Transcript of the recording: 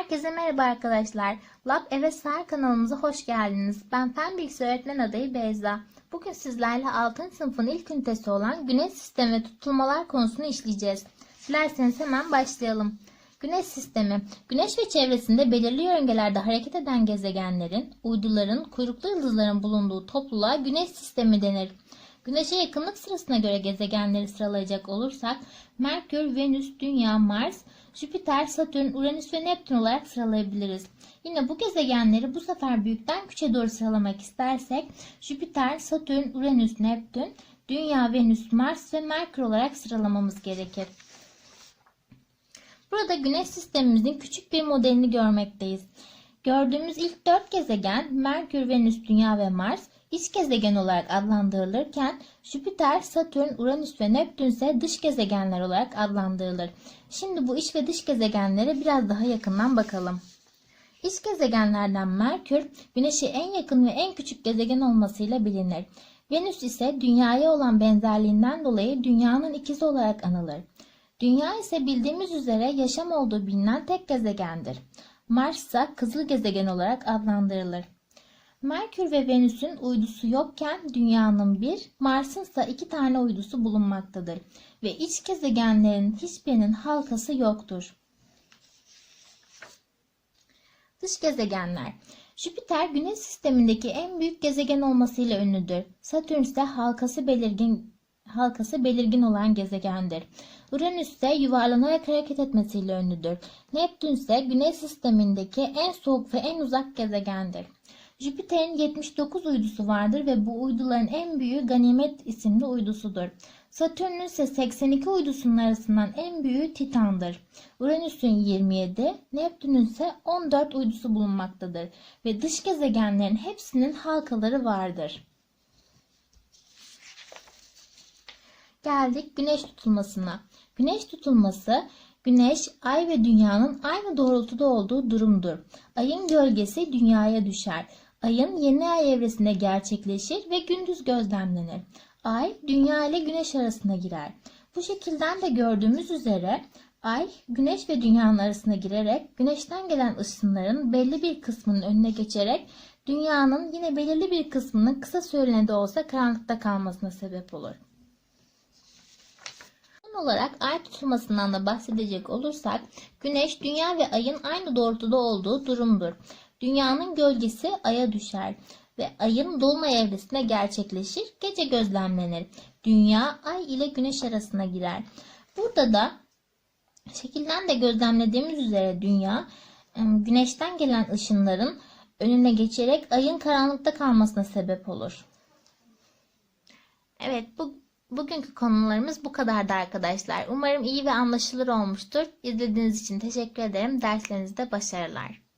Herkese merhaba arkadaşlar. Lab Evet Sar kanalımıza hoş geldiniz. Ben Fen Bilgisi Öğretmen adayı Beyza. Bugün sizlerle 6. sınıfın ilk ünitesi olan Güneş Sistemi ve Tutulmalar konusunu işleyeceğiz. Dilerseniz hemen başlayalım. Güneş sistemi, güneş ve çevresinde belirli yörüngelerde hareket eden gezegenlerin, uyduların, kuyruklu yıldızların bulunduğu topluluğa güneş sistemi denir. Güneşe yakınlık sırasına göre gezegenleri sıralayacak olursak Merkür, Venüs, Dünya, Mars, Jüpiter, Satürn, Uranüs ve Neptün olarak sıralayabiliriz. Yine bu gezegenleri bu sefer büyükten küçüğe doğru sıralamak istersek Jüpiter, Satürn, Uranüs, Neptün, Dünya, Venüs, Mars ve Merkür olarak sıralamamız gerekir. Burada Güneş sistemimizin küçük bir modelini görmekteyiz. Gördüğümüz ilk dört gezegen Merkür, Venüs, Dünya ve Mars iç gezegen olarak adlandırılırken Jüpiter, Satürn, Uranüs ve Neptün ise dış gezegenler olarak adlandırılır. Şimdi bu iç ve dış gezegenlere biraz daha yakından bakalım. İç gezegenlerden Merkür, Güneş'e en yakın ve en küçük gezegen olmasıyla bilinir. Venüs ise Dünya'ya olan benzerliğinden dolayı Dünya'nın ikizi olarak anılır. Dünya ise bildiğimiz üzere yaşam olduğu bilinen tek gezegendir. Mars ise kızıl gezegen olarak adlandırılır. Merkür ve Venüs'ün uydusu yokken Dünya'nın bir, Mars'ın ise iki tane uydusu bulunmaktadır ve iç gezegenlerin hiçbirinin halkası yoktur. Dış gezegenler Jüpiter Güneş sistemindeki en büyük gezegen olmasıyla ünlüdür. Satürn ise halkası belirgin halkası belirgin olan gezegendir. Uranüs ise yuvarlanarak hareket etmesiyle ünlüdür. Neptün ise Güneş sistemindeki en soğuk ve en uzak gezegendir. Jüpiter'in 79 uydusu vardır ve bu uyduların en büyüğü Ganimet isimli uydusudur. Satürn'ün ise 82 uydusunun arasından en büyüğü Titan'dır. Uranüs'ün 27, Neptün'ün ise 14 uydusu bulunmaktadır ve dış gezegenlerin hepsinin halkaları vardır. Geldik güneş tutulmasına. Güneş tutulması Güneş, ay ve dünyanın aynı doğrultuda olduğu durumdur. Ayın gölgesi dünyaya düşer. Ayın yeni ay evresinde gerçekleşir ve gündüz gözlemlenir. Ay, dünya ile güneş arasına girer. Bu şekilden de gördüğümüz üzere ay, güneş ve dünyanın arasına girerek güneşten gelen ışınların belli bir kısmının önüne geçerek dünyanın yine belirli bir kısmının kısa süreliğine de olsa karanlıkta kalmasına sebep olur. Son olarak ay tutulmasından da bahsedecek olursak, Güneş, Dünya ve Ay'ın aynı doğrultuda olduğu durumdur. Dünyanın gölgesi Ay'a düşer ve Ay'ın dolunay evresinde gerçekleşir, gece gözlemlenir. Dünya, Ay ile Güneş arasına girer. Burada da şekilden de gözlemlediğimiz üzere Dünya, Güneşten gelen ışınların önüne geçerek Ay'ın karanlıkta kalmasına sebep olur. Evet, bu Bugünkü konularımız bu kadardı arkadaşlar. Umarım iyi ve anlaşılır olmuştur. İzlediğiniz için teşekkür ederim. Derslerinizde başarılar.